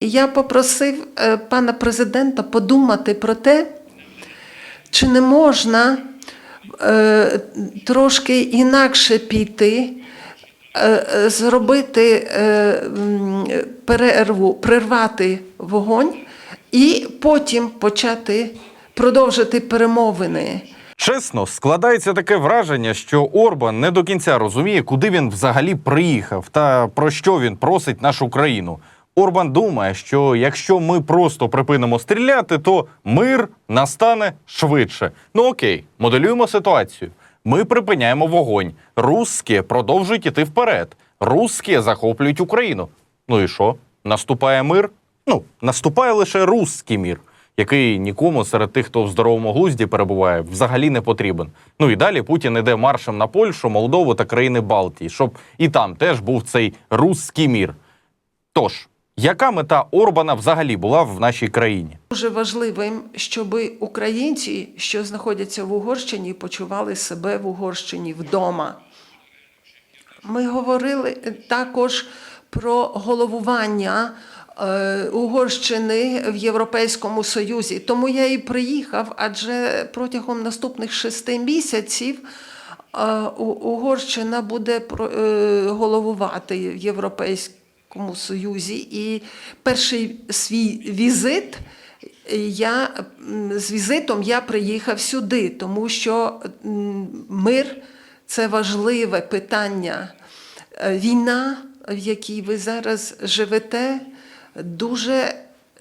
Я попросив е, пана президента подумати про те, чи не можна е, трошки інакше піти, е, зробити перерву, прервати вогонь і потім почати продовжити перемовини. Чесно, складається таке враження, що Орбан не до кінця розуміє, куди він взагалі приїхав та про що він просить нашу країну. Орбан думає, що якщо ми просто припинимо стріляти, то мир настане швидше. Ну окей, моделюємо ситуацію. Ми припиняємо вогонь. Русські продовжують іти вперед. Русські захоплюють Україну. Ну і що? Наступає мир? Ну, наступає лише русський мір який нікому серед тих, хто в здоровому глузді перебуває, взагалі не потрібен. Ну і далі Путін іде маршем на Польщу, Молдову та країни Балтії, щоб і там теж був цей русський мір. Тож, яка мета Орбана взагалі була в нашій країні? Дуже важливим, щоб українці, що знаходяться в Угорщині, почували себе в Угорщині вдома. Ми говорили також про головування е, Угорщини в Європейському Союзі. Тому я і приїхав, адже протягом наступних шести місяців е, Угорщина буде е, головувати в Європейському Союзі. І перший свій візит я з візитом я приїхав сюди, тому що мир це важливе питання. Е, Війна, в якій ви зараз живете, дуже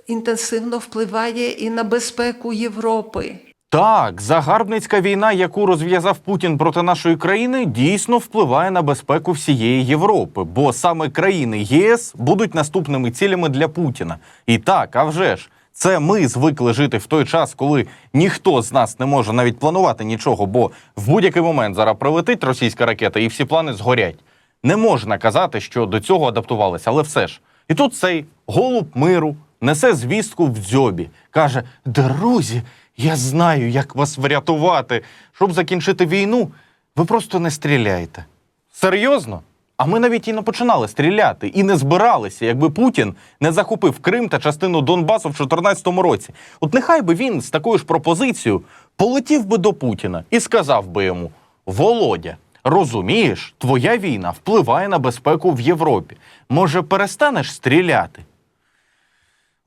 інтенсивно впливає і на безпеку Європи. Так, загарбницька війна, яку розв'язав Путін проти нашої країни, дійсно впливає на безпеку всієї Європи, бо саме країни ЄС будуть наступними цілями для Путіна. І так, а вже ж, це ми звикли жити в той час, коли ніхто з нас не може навіть планувати нічого, бо в будь-який момент зараз прилетить російська ракета і всі плани згорять. Не можна казати, що до цього адаптувалися, але все ж. І тут цей голуб миру несе звістку в дзьобі. Каже: Друзі, я знаю, як вас врятувати. Щоб закінчити війну, ви просто не стріляйте. Серйозно? А ми навіть і не починали стріляти, і не збиралися, якби Путін не захопив Крим та частину Донбасу в 2014 році. От нехай би він з такою ж пропозицією полетів би до Путіна і сказав би йому: Володя, розумієш, твоя війна впливає на безпеку в Європі. Може, перестанеш стріляти?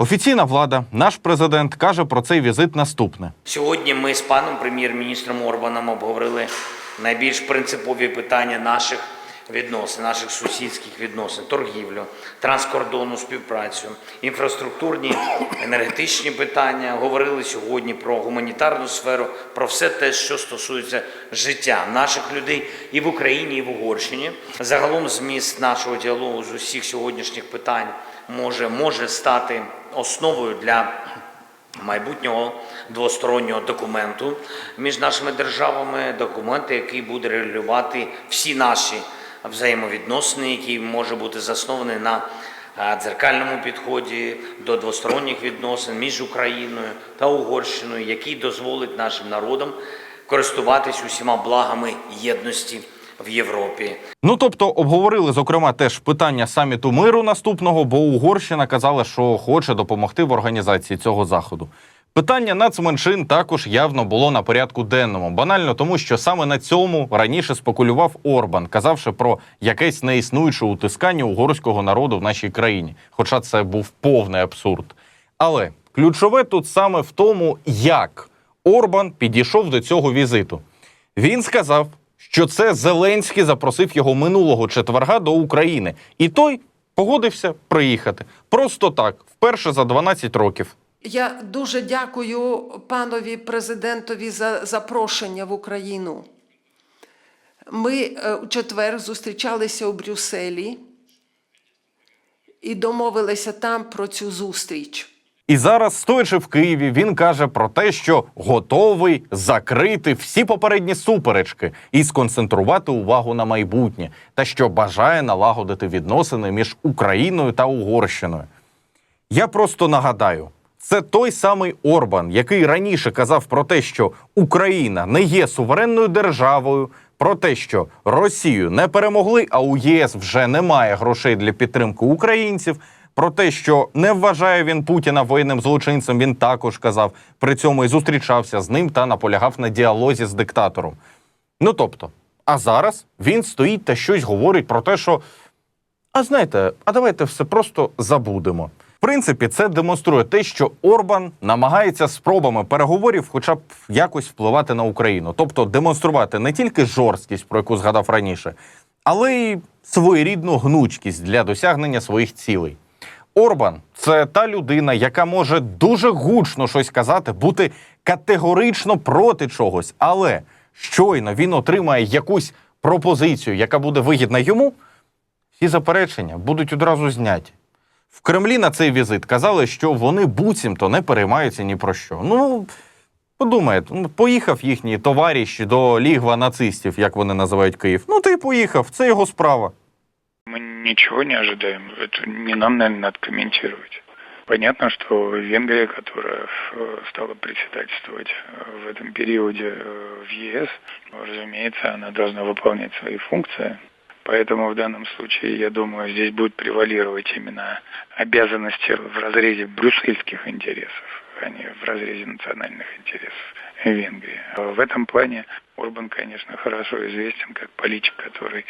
Офіційна влада, наш президент каже про цей візит наступне. Сьогодні ми з паном прем'єр-міністром Орбаном обговорили найбільш принципові питання наших відносин, наших сусідських відносин, торгівлю, транскордонну співпрацю, інфраструктурні, енергетичні питання. Говорили сьогодні про гуманітарну сферу, про все те, що стосується життя наших людей і в Україні, і в Угорщині. Загалом зміст нашого діалогу з усіх сьогоднішніх питань може, може стати основою для майбутнього двостороннього документу між нашими державами, документ, який буде регулювати всі наші взаємовідносини, який може бути заснований на е, дзеркальному підході до двосторонніх відносин між Україною та Угорщиною, який дозволить нашим народам користуватись усіма благами єдності в Європі. Ну тобто обговорили зокрема теж питання саміту миру наступного, бо Угорщина казала, що хоче допомогти в організації цього заходу. Питання нацменшин також явно було на порядку денному, банально тому, що саме на цьому раніше спекулював Орбан, казавши про якесь неіснуюче утискання угорського народу в нашій країні. Хоча це був повний абсурд. Але ключове тут саме в тому, як Орбан підійшов до цього візиту. Він сказав, що це Зеленський запросив його минулого четверга до України, і той погодився приїхати. Просто так, вперше за 12 років. Я дуже дякую панові президентові за запрошення в Україну. Ми е, у четвер зустрічалися у Брюсселі і домовилися там про цю зустріч. І зараз, стоячи в Києві, він каже про те, що готовий закрити всі попередні суперечки і сконцентрувати увагу на майбутнє, та що бажає налагодити відносини між Україною та Угорщиною. Я просто нагадаю, це той самий Орбан, який раніше казав про те, що Україна не є суверенною державою, про те, що Росію не перемогли, а у ЄС вже немає грошей для підтримки українців. Про те, що не вважає він Путіна воєнним злочинцем, він також казав. При цьому і зустрічався з ним та наполягав на діалозі з диктатором. Ну тобто, а зараз він стоїть та щось говорить про те, що а знаєте, а давайте все просто забудемо. В принципі, це демонструє те, що Орбан намагається спробами переговорів, хоча б якось впливати на Україну, тобто демонструвати не тільки жорсткість, про яку згадав раніше, але й своєрідну гнучкість для досягнення своїх цілей. Орбан це та людина, яка може дуже гучно щось казати, бути категорично проти чогось, але щойно він отримає якусь пропозицію, яка буде вигідна йому, всі заперечення будуть одразу зняті. В Кремлі на цей візит казали, що вони буцімто не переймаються ні про що. Ну, подумайте, ну, поїхав їхній товариш до лігва нацистів, як вони називають Київ. Ну, ти поїхав, це його справа. Мы ничего не ожидаем. Это не нам, наверное, надо комментировать. Понятно, что Венгрия, которая стала председательствовать э, в этом периоде э, в ЕС, разумеется, она должна выполнять свои функции. Поэтому в данном случае, я думаю, здесь будет превалировать именно обязанности в разрезе брюссельских интересов, а не в разрезе национальных интересов Венгрии. А В этом плане Орбан, конечно, хорошо известен как политик, который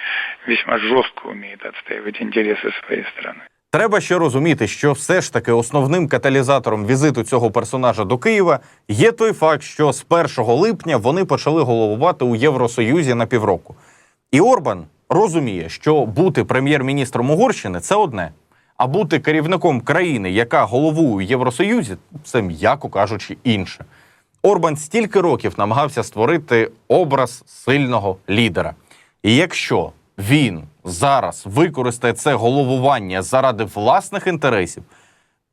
весьма жестко умеет отстаивать интересы своей страны. Треба ще розуміти, що все ж таки основним каталізатором візиту цього персонажа до Києва є той факт, що з 1 липня вони почали головувати у Євросоюзі на півроку. І Орбан розуміє, що бути прем'єр-міністром Угорщини це одне, а бути керівником країни, яка головує у Євросоюзі, це м'яко кажучи інше. Орбан стільки років намагався створити образ сильного лідера. І якщо він зараз використає це головування заради власних інтересів,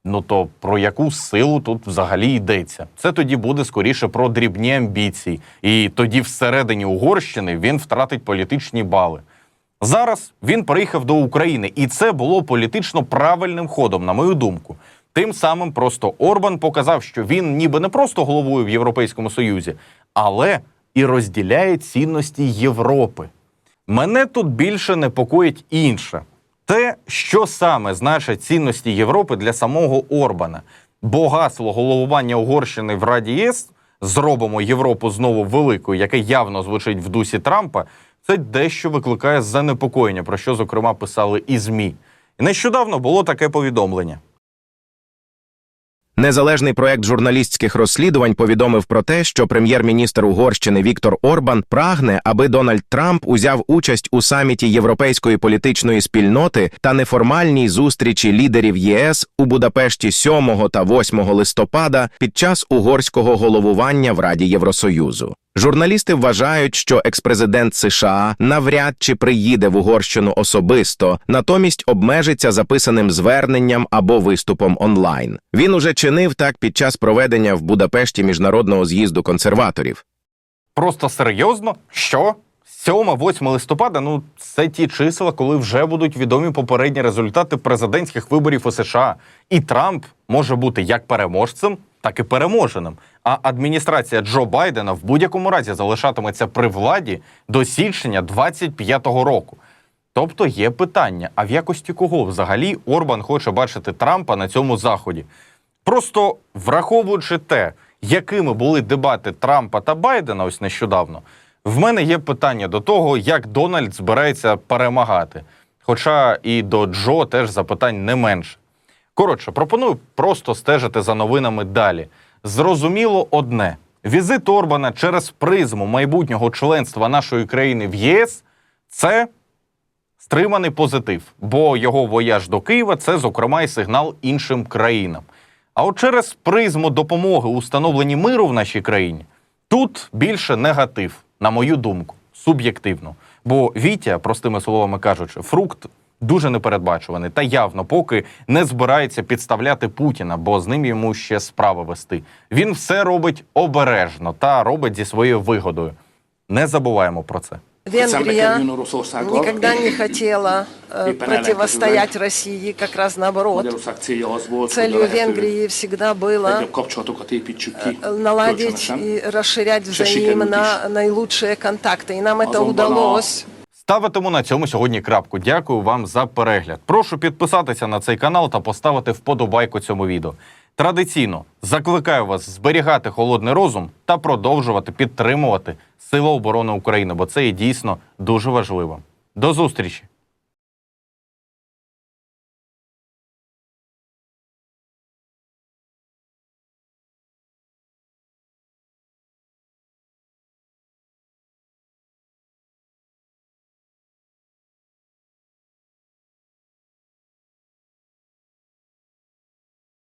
ну то про яку силу тут взагалі йдеться? Це тоді буде скоріше про дрібні амбіції, і тоді всередині Угорщини він втратить політичні бали. Зараз він приїхав до України, і це було політично правильним ходом, на мою думку. Тим самим просто Орбан показав, що він ніби не просто головує в Європейському Союзі, але і розділяє цінності Європи. Мене тут більше непокоїть інше. Те, що саме значать цінності Європи для самого Орбана. Бо гасло головування Угорщини в Раді ЄС зробимо Європу знову великою, яке явно звучить в дусі Трампа, це дещо викликає занепокоєння, про що, зокрема, писали і ЗМІ. І нещодавно було таке повідомлення. Незалежний проект журналістських розслідувань повідомив про те, що прем'єр-міністр Угорщини Віктор Орбан прагне, аби Дональд Трамп узяв участь у саміті Європейської політичної спільноти та неформальній зустрічі лідерів ЄС у Будапешті 7 та 8 листопада під час угорського головування в Раді Євросоюзу. Журналісти вважають, що експрезидент США навряд чи приїде в Угорщину особисто, натомість обмежиться записаним зверненням або виступом онлайн. Він уже чинив так під час проведення в Будапешті міжнародного з'їзду консерваторів. Просто серйозно? Що? 7-8 листопада ну це ті числа, коли вже будуть відомі попередні результати президентських виборів у США. І Трамп може бути як переможцем, так і переможеним. А адміністрація Джо Байдена в будь-якому разі залишатиметься при владі до січня 25-го року. Тобто є питання: а в якості кого взагалі Орбан хоче бачити Трампа на цьому заході? Просто враховуючи те, якими були дебати Трампа та Байдена ось нещодавно, в мене є питання до того, як Дональд збирається перемагати. Хоча і до Джо теж запитань не менше. Коротше, пропоную просто стежити за новинами далі. Зрозуміло одне: візит Орбана через призму майбутнього членства нашої країни в ЄС це стриманий позитив, бо його вояж до Києва це, зокрема, і сигнал іншим країнам. А от через призму допомоги у встановленні миру в нашій країні тут більше негатив, на мою думку, суб'єктивно. Бо Вітя, простими словами кажучи, фрукт дуже непередбачуваний та явно поки не збирається підставляти Путіна, бо з ним йому ще справи вести. Він все робить обережно та робить зі своєю вигодою. Не забуваємо про це. Венгрия Szembe Oroszországgal. никогда не хотела э, Éppen противостоять России, как раз наоборот. Magyarország célja az volt, hogy a Целью lehető Венгрии всегда было legjobb kapcsolatokat építsük ki наладить kölcsönösen. и расширять Все sikerült взаимно is. наилучшие контакты. И нам это Azonban a удалось. Ставитиму на цьому сьогодні крапку. Дякую вам за перегляд. Прошу підписатися на цей канал та поставити вподобайку цьому відео. Традиційно закликаю вас зберігати холодний розум та продовжувати підтримувати Сили оборони України, бо це є дійсно дуже важливо. До зустрічі!